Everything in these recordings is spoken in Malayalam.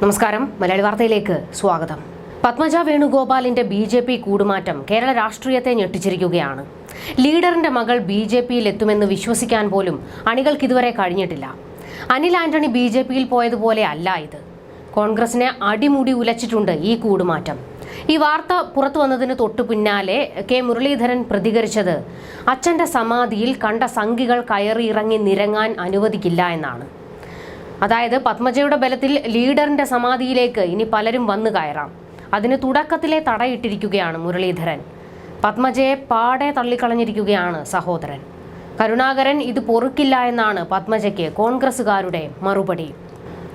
നമസ്കാരം. മലയാളി വാർത്തയിലേക്ക് സ്വാഗതം. പത്മജ വേണുഗോപാലിന്റെ ബി ജെ പി കൂടുമാറ്റം കേരള രാഷ്ട്രീയത്തെ ഞെട്ടിച്ചിരിക്കുകയാണ്. ലീഡറിന്റെ മകൾ ബി ജെ പിയിൽ എത്തുമെന്ന് വിശ്വസിക്കാൻ പോലും അണികൾക്ക് ഇതുവരെ കഴിഞ്ഞിട്ടില്ല. അനിൽ ആന്റണി ബി ജെ പിയിൽ പോയതുപോലെ അല്ല ഇത്. കോൺഗ്രസിനെ അടിമുടി ഉലച്ചിട്ടുണ്ട് ഈ കൂടുമാറ്റം. ഈ വാർത്ത പുറത്തു വന്നതിന് തൊട്ടു പിന്നാലെ കെ മുരളീധരൻ പ്രതികരിച്ചത് അച്ഛന്റെ സമാധിയിൽ കണ്ട സംഘികൾ കയറി ഇറങ്ങി നിരങ്ങാൻ അനുവദിക്കില്ല എന്നാണ്. അതായത് പത്മജയുടെ ബലത്തിൽ ലീഡറിന്റെ സമാധിയിലേക്ക് ഇനി പലരും വന്നു കയറാം. അതിന് തുടക്കത്തിലെ തടയിട്ടിരിക്കുകയാണ് മുരളീധരൻ. പത്മജയെ പാടെ തള്ളിക്കളഞ്ഞിരിക്കുകയാണ് സഹോദരൻ. കരുണാകരൻ ഇത് പൊറുക്കില്ല എന്നാണ് പത്മജയ്ക്ക് കോൺഗ്രസുകാരുടെ മറുപടി.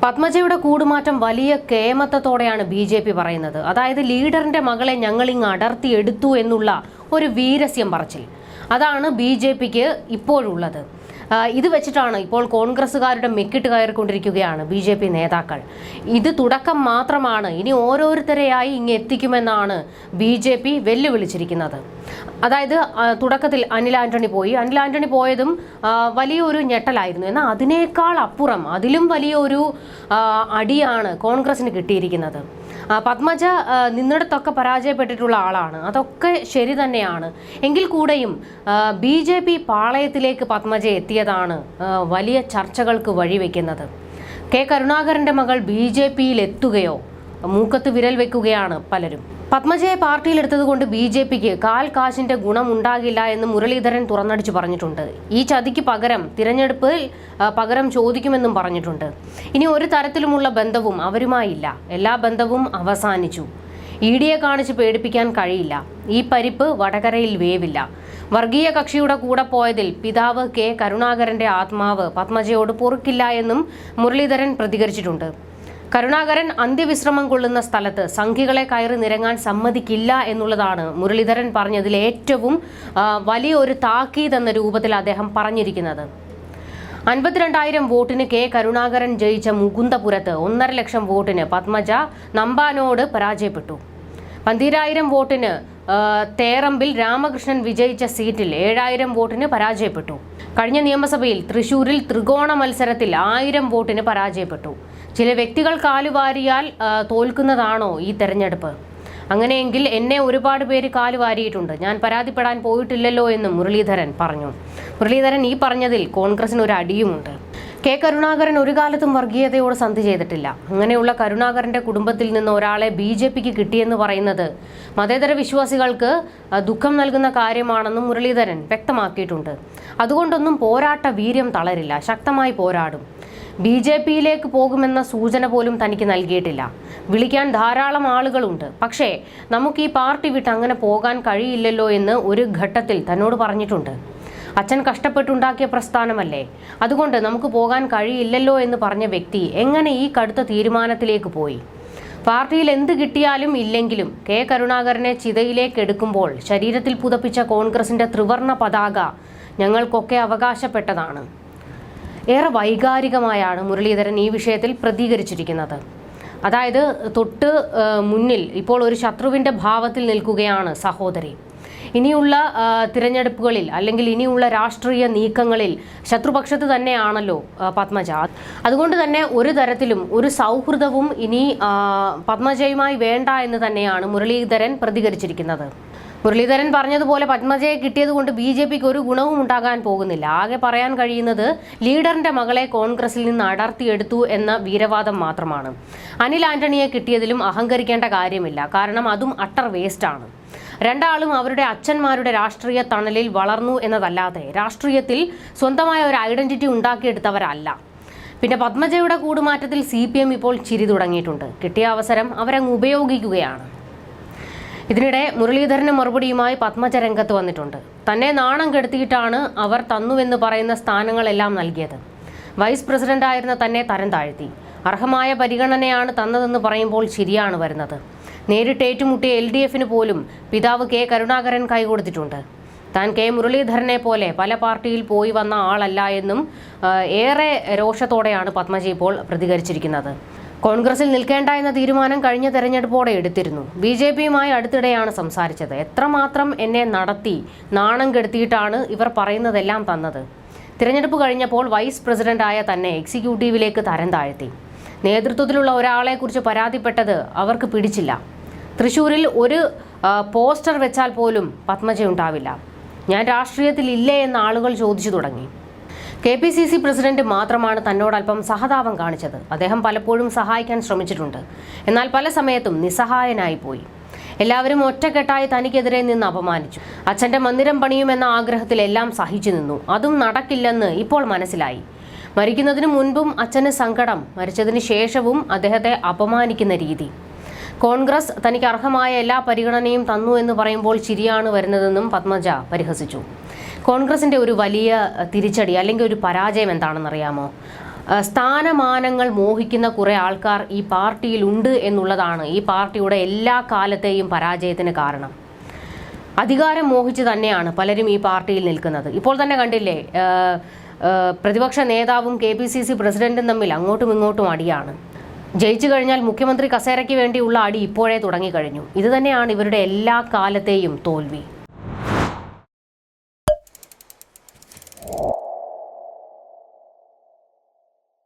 പത്മജയുടെ കൂടുമാറ്റം വലിയ കേമത്തത്തോടെയാണ് ബി ജെ പി പറയുന്നത്. അതായത് ലീഡറിന്റെ മകളെ ഞങ്ങളിങ്ങ് അടർത്തിയെടുത്തു എന്നുള്ള ഒരു വീരസ്യം പറച്ചിൽ. അതാണ് ബി ജെ പിക്ക് ഇപ്പോഴുള്ളത്. ഇത് വെച്ചിട്ടാണ് ഇപ്പോൾ കോൺഗ്രസ്സുകാരുടെ മെക്കിട്ട് കയറിക്കൊണ്ടിരിക്കുകയാണ് ബി ജെ പി നേതാക്കൾ. ഇത് തുടക്കം മാത്രമാണ്. ഇനി ഓരോരുത്തരെയായി ഇങ്ങ് എത്തിക്കുമെന്നാണ് ബി ജെ പി വെല്ലുവിളിച്ചിരിക്കുന്നത്. അതായത് തുടക്കത്തിൽ അനിൽ ആന്റണി പോയി. അനിൽ ആന്റണി പോയതും വലിയൊരു ഞെട്ടലായിരുന്നു. എന്നാൽ അതിനേക്കാൾ അപ്പുറം അതിലും വലിയൊരു അടിയാണ് കോൺഗ്രസിന് കിട്ടിയിരിക്കുന്നത്. പത്മജ നിന്നിടത്തൊക്കെ പരാജയപ്പെട്ടിട്ടുള്ള ആളാണ്. അതൊക്കെ ശരി തന്നെയാണ്. എങ്കിൽ കൂടെയും ബി ജെ പി പാളയത്തിലേക്ക് പത്മജ എത്തിയതാണ് വലിയ ചർച്ചകൾക്ക് വഴിവെക്കുന്നത് കെ കരുണാകരന്റെ മകൾ ബി ജെ പിയിൽ എത്തുകയോ മൂക്കത്ത് വിരൽ വെക്കുകയാണ് പലരും. പത്മജയെ പാർട്ടിയിലെടുത്തത് കൊണ്ട് ബി ജെ പിക്ക് കാൽ കാശിന്റെ ഗുണം ഉണ്ടാകില്ല എന്ന് മുരളീധരൻ തുറന്നടിച്ചു പറഞ്ഞിട്ടുണ്ട്. ഈ ചതിക്ക് പകരം തിരഞ്ഞെടുപ്പിൽ പകരം ചോദിക്കുമെന്നും പറഞ്ഞിട്ടുണ്ട്. ഇനി ഒരു തരത്തിലുമുള്ള ബന്ധവും അവരുമായില്ല. എല്ലാ ബന്ധവും അവസാനിച്ചു. ഇ ഡിയെ കാണിച്ച് പേടിപ്പിക്കാൻ കഴിയില്ല. ഈ പരിപ്പ് വടകരയിൽ വേവില്ല. വർഗീയ കക്ഷിയുടെ കൂടെ പോയതിൽ പിതാവ് കെ കരുണാകരന്റെ ആത്മാവ് പത്മജയോട് പൊറുക്കില്ല എന്നും മുരളീധരൻ പ്രതികരിച്ചിട്ടുണ്ട്. കരുണാകരൻ അന്ത്യവിശ്രമം കൊള്ളുന്ന സ്ഥലത്ത് സംഘികളെ കയറി നിരങ്ങാൻ സമ്മതിക്കില്ല എന്നുള്ളതാണ് മുരളീധരൻ പറഞ്ഞതിൽ ഏറ്റവും വലിയ വലിയൊരു താക്കീത് എന്ന രൂപത്തിൽ അദ്ദേഹം പറഞ്ഞിരിക്കുന്നത്. അൻപത്തിരണ്ടായിരം വോട്ടിന് കെ കരുണാകരൻ ജയിച്ച മുകുന്ദപുരത്ത് ഒന്നര ലക്ഷം വോട്ടിന് പത്മജ നമ്പാനോട് പരാജയപ്പെട്ടു. പന്തിരായിരം വോട്ടിന് തേറമ്പിൽ രാമകൃഷ്ണൻ വിജയിച്ച സീറ്റിൽ ഏഴായിരം വോട്ടിന് പരാജയപ്പെട്ടു. കഴിഞ്ഞ നിയമസഭയിൽ തൃശൂരിൽ ത്രികോണ മത്സരത്തിൽ ആയിരം വോട്ടിന് പരാജയപ്പെട്ടു. ചില വ്യക്തികൾ കാലുവാരിയാൽ തോൽക്കുന്നതാണോ ഈ തെരഞ്ഞെടുപ്പ്? അങ്ങനെയെങ്കിൽ എന്നെ ഒരുപാട് പേര് കാലുവാരിയിട്ടുണ്ട് ഞാൻ പരാതിപ്പെടാൻ പോയിട്ടില്ലല്ലോ എന്ന് മുരളീധരൻ പറഞ്ഞു. മുരളീധരൻ ഈ പറഞ്ഞതിൽ കോൺഗ്രസിന് ഒരു അടിയുമുണ്ട്. കെ. കരുണാകരൻ ഒരു കാലത്തും വർഗീയതയോട് സന്ധി ചെയ്തിട്ടില്ല. അങ്ങനെയുള്ള കരുണാകരന്റെ കുടുംബത്തിൽ നിന്ന് ഒരാളെ ബി ജെ പിക്ക് കിട്ടിയെന്ന് പറയുന്നത് മതേതര വിശ്വാസികൾക്ക് ദുഃഖം നൽകുന്ന കാര്യമാണെന്നും മുരളീധരൻ വ്യക്തമാക്കിയിട്ടുണ്ട്. അതുകൊണ്ടൊന്നും പോരാട്ട വീര്യം തളരില്ല. ശക്തമായി പോരാടും. ബി ജെ പിയിലേക്ക് പോകുമെന്ന സൂചന പോലും തനിക്ക് നൽകിയിട്ടില്ല. വിളിക്കാൻ ധാരാളം ആളുകളുണ്ട്. പക്ഷേ നമുക്ക് ഈ പാർട്ടി വിട്ട് അങ്ങനെ പോകാൻ കഴിയില്ലല്ലോ എന്ന് ഒരു ഘട്ടത്തിൽ തന്നോട് പറഞ്ഞിട്ടുണ്ട്. അച്ഛൻ കഷ്ടപ്പെട്ടുണ്ടാക്കിയ പ്രസ്ഥാനമല്ലേ? അതുകൊണ്ട് നമുക്ക് പോകാൻ കഴിയില്ലല്ലോ എന്ന് പറഞ്ഞ വ്യക്തി എങ്ങനെ ഈ കടുത്ത തീരുമാനത്തിലേക്ക് പോയി? പാർട്ടിയിൽ എന്ത് കിട്ടിയാലും ഇല്ലെങ്കിലും കെ കരുണാകരനെ ചിതയിലേക്ക് എടുക്കുമ്പോൾ ശരീരത്തിൽ പുതപ്പിച്ച കോൺഗ്രസിന്റെ ത്രിവർണ പതാക ഞങ്ങൾക്കൊക്കെ അവകാശപ്പെട്ടതാണ്. ഏറെ വൈകാരികമായാണ് മുരളീധരൻ ഈ വിഷയത്തിൽ പ്രതികരിച്ചിരിക്കുന്നത്. അതായത് തൊട്ട് മുന്നിൽ ഇപ്പോൾ ഒരു ശത്രുവിന്റെ ഭാവത്തിൽ നിൽക്കുകയാണ് സഹോദരി. ഇനിയുള്ള തിരഞ്ഞെടുപ്പുകളിൽ അല്ലെങ്കിൽ ഇനിയുള്ള രാഷ്ട്രീയ നീക്കങ്ങളിൽ ശത്രുപക്ഷത്ത് തന്നെയാണല്ലോ പത്മജ. അതുകൊണ്ട് തന്നെ ഒരു തരത്തിലും ഒരു സൗഹൃദവും ഇനി പത്മജയുമായി വേണ്ട എന്ന് തന്നെയാണ് മുരളീധരൻ പ്രതികരിച്ചിരിക്കുന്നത്. മുരളീധരൻ പറഞ്ഞതുപോലെ പത്മജയെ കിട്ടിയത് കൊണ്ട് ബി ജെ പിക്ക് ഒരു ഗുണവും ഉണ്ടാകാൻ പോകുന്നില്ല. ആകെ പറയാൻ കഴിയുന്നത് ലീഡറിന്റെ മകളെ കോൺഗ്രസിൽ നിന്ന് അടർത്തിയെടുത്തു എന്ന വീരവാദം മാത്രമാണ്. അനിൽ ആന്റണിയെ കിട്ടിയതിലും അഹങ്കരിക്കേണ്ട കാര്യമില്ല. കാരണം അതും അട്ടർ വേസ്റ്റാണ് രണ്ടാളും അവരുടെ അച്ഛന്മാരുടെ രാഷ്ട്രീയ തണലിൽ വളർന്നു എന്നതല്ലാതെ രാഷ്ട്രീയത്തിൽ സ്വന്തമായ ഒരു ഐഡന്റിറ്റി ഉണ്ടാക്കിയെടുത്തവരല്ല. പിന്നെ പത്മജയുടെ കൂടുമാറ്റത്തിൽ സി പി എം ഇപ്പോൾ ചിരി തുടങ്ങിയിട്ടുണ്ട്. കിട്ടിയ അവസരം അവരങ്ങ് ഉപയോഗിക്കുകയാണ്. ഇതിനിടെ മുരളീധരന് മറുപടിയുമായി പത്മജ രംഗത്ത് വന്നിട്ടുണ്ട്. തന്നെ നാണം കെടുത്തിയിട്ടാണ് അവർ തന്നുവെന്ന് പറയുന്ന സ്ഥാനങ്ങളെല്ലാം നൽകിയത്. വൈസ് പ്രസിഡന്റായിരുന്ന തന്നെ തരം താഴ്ത്തി. അർഹമായ പരിഗണനയാണ് തന്നതെന്ന് പറയുമ്പോൾ ശരിയാണ് വരുന്നത്. നേരിട്ട് ഏറ്റുമുട്ടിയ എൽ ഡി എഫിന് പോലും പിതാവ് കെ കരുണാകരൻ കൈകൊടുത്തിട്ടുണ്ട്. താൻ കെ മുരളീധരനെ പോലെ പല പാർട്ടിയിൽ പോയി വന്ന ആളല്ല എന്നും ഏറെ രോഷത്തോടെയാണ് പത്മജി ഇപ്പോൾ പ്രതികരിച്ചിരിക്കുന്നത്. കോൺഗ്രസിൽ നിൽക്കേണ്ട എന്ന തീരുമാനം കഴിഞ്ഞ തെരഞ്ഞെടുപ്പോടെ എടുത്തിരുന്നു. ബി ജെ പിയുമായി അടുത്തിടെയാണ് സംസാരിച്ചത്. എത്രമാത്രം എന്നെ നടത്തി നാണം കെടുത്തിയിട്ടാണ് ഇവർ പറയുന്നതെല്ലാം തന്നത്. തിരഞ്ഞെടുപ്പ് കഴിഞ്ഞപ്പോൾ വൈസ് പ്രസിഡന്റായ തന്നെ എക്സിക്യൂട്ടീവിലേക്ക് തരം താഴ്ത്തി. നേതൃത്വത്തിലുള്ള ഒരാളെക്കുറിച്ച് പരാതിപ്പെട്ടത് അവർക്ക് പിടിച്ചില്ല. തൃശ്ശൂരിൽ ഒരു പോസ്റ്റർ വെച്ചാൽ പോലും പത്മജ ഉണ്ടാവില്ല ഞാൻ രാഷ്ട്രീയത്തിൽ ഇല്ലേ എന്ന് ആളുകൾ ചോദിച്ചു തുടങ്ങി. K P C C president മാത്രമാണ് തന്നോട് അല്പം സഹതാപം കാണിച്ചത്. അദ്ദേഹം പലപ്പോഴും സഹായിക്കാൻ ശ്രമിച്ചിട്ടുണ്ട്. എന്നാൽ പല സമയത്തും നിസ്സഹായനായി പോയി. എല്ലാവരും ഒറ്റക്കെട്ടായി തനിക്കെതിരെ നിന്ന് അപമാനിച്ചു. അച്ഛന്റെ മന്ദിരം പണിയുമെന്ന ആഗ്രഹത്തിൽ എല്ലാം സഹിച്ചു നിന്നു. അതും നടക്കില്ലെന്ന് ഇപ്പോൾ മനസ്സിലായി. മരിക്കുന്നതിന് മുൻപും അച്ഛന് സങ്കടം മരിച്ചതിന് ശേഷവും അദ്ദേഹത്തെ അപമാനിക്കുന്ന രീതി. കോൺഗ്രസ് തനിക്ക് അർഹമായ എല്ലാ പരിഗണനയും തന്നു എന്ന് പറയുമ്പോൾ ചിരിയാണ് വരുന്നതെന്നും പത്മജ പരിഹസിച്ചു. കോൺഗ്രസിന്റെ ഒരു വലിയ തിരിച്ചടി അല്ലെങ്കിൽ ഒരു പരാജയം എന്താണെന്നറിയാമോ? അറിയാമോ സ്ഥാനമാനങ്ങൾ മോഹിക്കുന്ന കുറേ ആൾക്കാർ ഈ പാർട്ടിയിലുണ്ട് എന്നുള്ളതാണ് ഈ പാർട്ടിയുടെ എല്ലാ കാലത്തെയും പരാജയത്തിന് കാരണം. അധികാരം മോഹിച്ച് തന്നെയാണ് പലരും ഈ പാർട്ടിയിൽ നിൽക്കുന്നത്. ഇപ്പോൾ തന്നെ കണ്ടില്ലേ പ്രതിപക്ഷ നേതാവും കെ പി സി സി പ്രസിഡന്റും തമ്മിൽ അങ്ങോട്ടും ഇങ്ങോട്ടും അടിയാണ്. ജയിച്ചു കഴിഞ്ഞാൽ മുഖ്യമന്ത്രി കസേരയ്ക്ക് വേണ്ടിയുള്ള അടി ഇപ്പോഴേ തുടങ്ങിക്കഴിഞ്ഞു. ഇത് തന്നെയാണ് ഇവരുടെ എല്ലാ കാലത്തെയും തോൽവി.